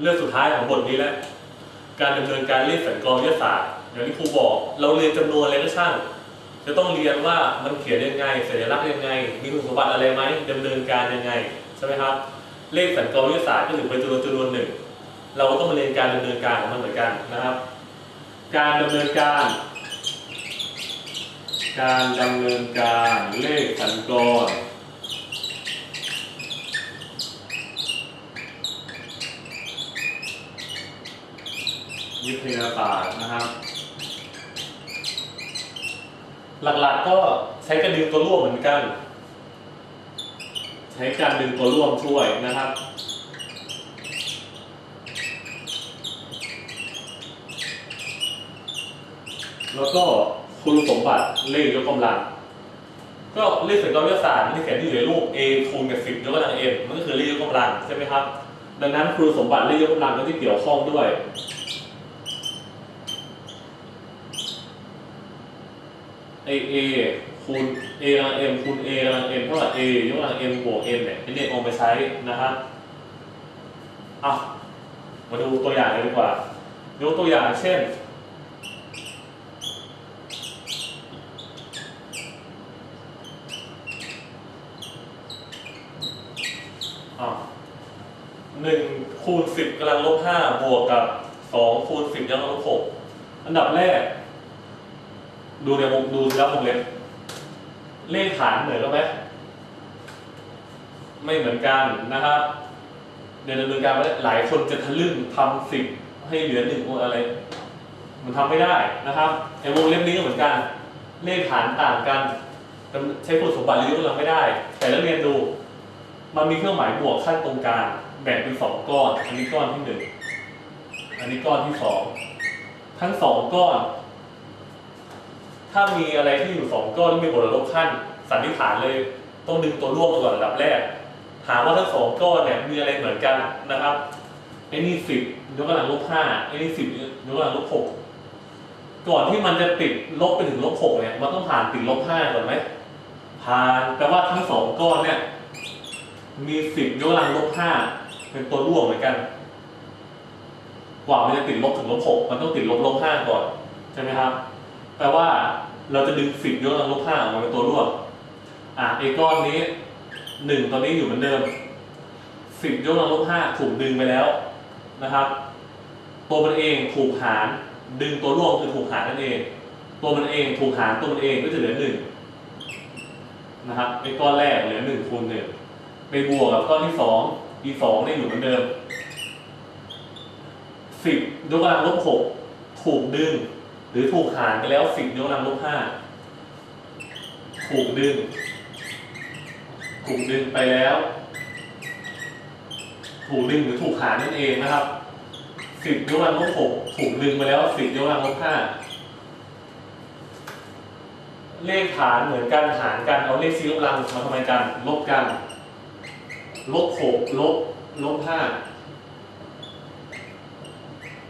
เรื่องสุดท้ายของบทนี้แล้วการดำเนินการเลขสัญกรวิทยาศาสตร์อย่างที่ครูบอก เราเรียนจำนวนอะไรก็ช่างจะต้องเรียนว่ามันเขียนยังไงสัญลักษณ์ยังไง มีคุณสมบัติอะไรไหมดำเนินการยังไงใช่ไหมครับ เลขสัญกรวิทยาศาสตร์ก็ถือเป็นจำนวนจำนวนหนึ่ง เราก็ต้องมาเรียนการดำเนินการของมันเหมือนกันนะครับ การดำเนินการ การดำเนินการเลขสัญกร วิทยาศาสตร์นะครับ หลักๆก็ใช้การดึงตัวร่วมเหมือนกัน ใช้การดึงตัวร่วมช่วยนะครับแล้วก็คุณสมบัติเลขยกกำลัง ก็เลขสัญกรวิทยาศาสตร์ที่เขียนที่อยู่ในรูป a คูณกับ10ยกกำลัง m มันก็คือเลขยกกำลังใช่ไหมครับ ดังนั้นคุณสมบัติเลขยกกำลังก็ที่เกี่ยวข้องด้วย a a คูณ a กำลัง m คูณ a กำลัง m เท่ากับ a ยกกำลัง m บวก m เนี่ยอันนี้เอาไปใช้นะครับอะมาดูตัวอย่างกันดีกว่ายกตัวอย่างเช่นอะหนึ่งคูณสิบกำลังลบห้าบวกกับสองคูณสิบกำลังลบหกอันดับแรก ดูในวงดูแล้ววงเล็บเลขฐานเหมือนกันไหมไม่เหมือนกันนะครับเดี๋ยวดำเนินการไปหลายคนจะทะลึ่งทำสิบให้เหลือหนึ่งอะไร มันทำไม่ได้นะครับไอ้วงเล็บนี้ก็เหมือนกัน เลขฐานต่างกันใช้คุณสมบัติหรือยกกำลังไม่ได้ แต่แล้วเรียนดู มันมีเครื่องหมายบวกขั้นตรงกลางแบ่งเป็นสองก้อน อันนี้ก้อนที่หนึ่งอันนี้ก้อนที่สองทั้งสองก้อน ถ้ามีอะไรที่อยู่สองก้อนที่มีบทลบขั้น สันนิษฐานเลย ต้องดึงตัวร่วมก่อนระดับแรก ถามว่าทั้งสองก้อนเนี่ยมีอะไรเหมือนกันนะครับไอ้นี่สิบยกกำลังลบห้าไอ้นี่สิบยกกำลังลบหกก่อนที่มันจะติดลบไปถึงลบหกเนี่ยมันต้องผ่านติดลบห้าก่อนไหมผ่านแปลว่าทั้งสองก้อนเนี่ยมีสิบยกกำลังลบห้าเป็นตัวร่วมเหมือนกัน กว่ามันจะติดลบถึงลบหกมันต้องติดลบลบห้าก่อนใช่ไหมครับ แปลว่าเราจะดึงสิบยกกำลังลบห้าออกมาเป็นตัวร่วมอะไอ้ก้อนนี้หนึ่งตอนนี้อยู่เหมือนเดิมสิบยกกำลังลบห้าถูกดึงไปแล้วนะครับ ตัวมันเองถูกหารดึงตัวร่วมคือถูกหารนั่นเอง ตัวมันเองถูกหารตัวมันเองก็จะเหลือหนึ่งนะครับไอ้ก้อนแรกเหลือหนึ่งคูณหนึ่งไปบวกกับก้อนที่สองอีสองเนี่ยอยู่เหมือนเดิมสิบยกกำลังลบหกถูกดึง หรือถูกหารไปแล้วสิบยกกำลังลบห้าถูกดึง ถูกดึงไปแล้ว ถูกดึงหรือถูกหารนั่นเองนะครับสิบยกกำลังลบหกถูกดึงไปแล้วสิบยกกำลังลบห้าเลขฐานเหมือนกันหารกันเอาเลขซียกำลังมาทำไมกัน ลบกัน ลบหกลบลบห้า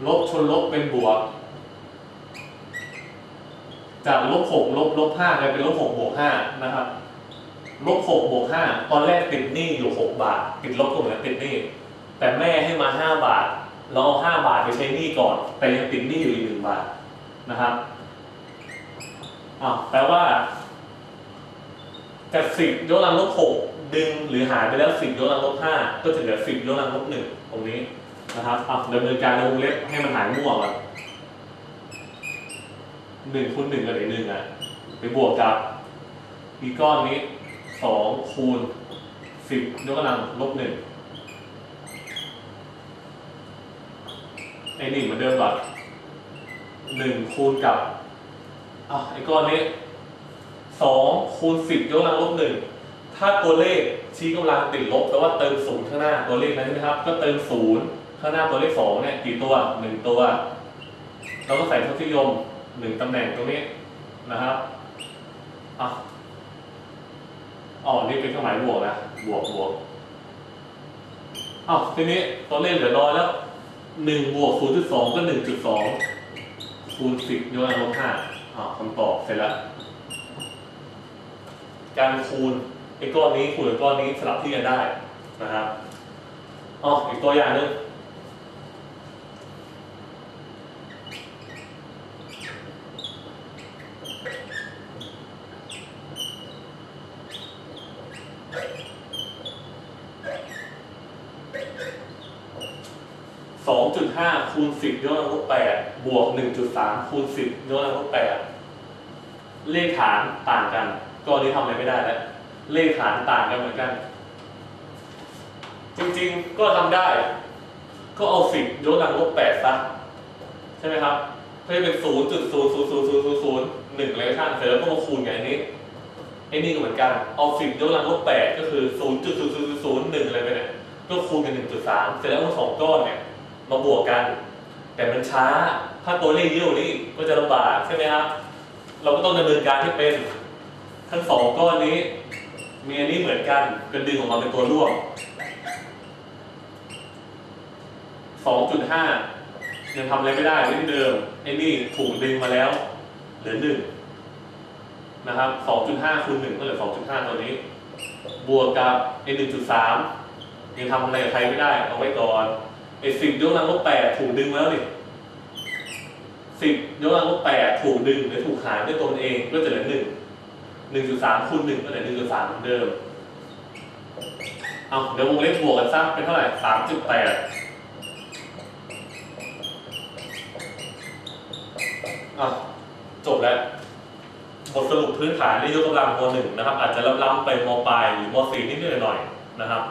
ลบชนลบเป็นบวก จากลบหกลบลบห้ากลายเป็นลบหกบวกห้านะครับลบหกบวกห้าตอนแรกติดหนี้อยู่หกบาท ติดลบก็เหมือนติดหนี้แต่แม่ให้มาห้าบาท เราเอาห้าบาทไปใช้หนี้ก่อน แต่ยังติดหนี้อยู่อีกหนึ่งบาทนะครับอ้าวแปลว่าจากสิบยกกำลังลบหกดึงหรือหารไปแล้วสิบยกกำลังลบห้าก็จะเหลือสิบยกกำลังลบหนึ่งตรงนี้นะครับอะดำเนินการในวงเล็บให้มันหายมั่วก่อน หนึ่งคูณหนึ่งกับหนึ่งอะไปบวกกับอีกก้อนนี้สองคูณสิบยกกำลังลบหนึ่งไอ้นี่เหมือนเดิมก่อนหนึ่งคูณกับอะไอ้ก้อนนี้สองคูณสิบยกกำลังลบหนึ่งถ้าตัวเลขชี้กำลังติดลบแปลว่าเติมศูนย์ข้างหน้าตัวเลขนั้นใช่ไหมครับ ก็เติมศูนย์ข้างหน้าตัวเลขสองเนี่ยกี่ตัวหนึ่งตัว เราก็ใส่ทศนิยม หนึ่งตำแหน่งตรงนี้นะครับอะอ๋อนี่เป็นเครื่องหมายบวกนะ บวกบวกอ้าวทีนี้ตัวเลขเหลือน้อยแล้วหนึ่งบวกศูนย์จุดสองก็หนึ่งจุดสองคูณสิบยกกำลังลบห้าอ่าคำตอบเสร็จแล้ว การคูณไอ้ก้อนนี้คูณกับก้อนนี้สลับที่กันได้นะครับอ๋ออีกตัวอย่างหนึง สองจุดห้าคูณสิบยกกำลังลบแปดบวกหนึ่งจุดสามคูณสิบยกกำลังลบแปดเลขฐานต่างกัน ก็นี้ทำอะไรไม่ได้แล้ว เลขฐานต่างกันเหมือนกัน จริงๆ ก็ทำได้ ก็เอาสิบยกกำลังลบแปดซะ ใช่ไหมครับเพื่อให้เป็นศูนย์จุดศูนย์ศูนย์ศูนย์ศูนย์ศูนย์หนึ่งอะไรก็ช่างเสร็จแล้วก็มาคูณกับอันนี้ไอ้นี่ก็เหมือนกัน เอาสิบยกกำลังลบแปดก็คือศูนย์จุดศูนย์ศูนย์ศูนย์หนึ่งอะไรไปเนี่ย ก็คูณกันหนึ่งจุดสามเสร็จแล้วเอาสองก้อนเนี่ย มาบวกกัน แต่มันช้า ถ้าตัวเลขเยอะกว่านี้ก็จะลำบากใช่ไหมครับ เราก็ต้องดำเนินการให้เป็น ทั้งสองก้อนนี้ มีอันนี้เหมือนกันก็ดึงออกมาเป็นตัวร่วม2.5 ยังทำอะไรไม่ได้เหมือนเดิมไอ้นี่ถูกดึงมาแล้วเหลือหนึ่งนะครับ 2.5คูณ1ก็เหลือ 2.5 ตัวนี้ บวกกับไอ้1.3 ยังทำอะไรกับใครไม่ได้ เอาไว้ก่อน ไอ้สิบยกกำลังลบแปดถูกดึงแล้วนี่สิบยกกำลังลบแปดถูกดึงหรือถูกหารด้วยตัวมันเองก็จะเหลือหนึ่งหนึ่งจุดสามคูณหนึ่งก็เหลือหนึ่งจุดสามเหมือนเดิมเอาเดี๋ยววงเล็บบวกกันซักเป็นเท่าไหร่สามจุดแปดอะจบแล้วบทสรุปพื้นฐานในยกกำลังมหนึ่งนะครับ อาจจะล้ำๆไปมปลายหรือมสี่นิดๆหน่อยๆนะครับ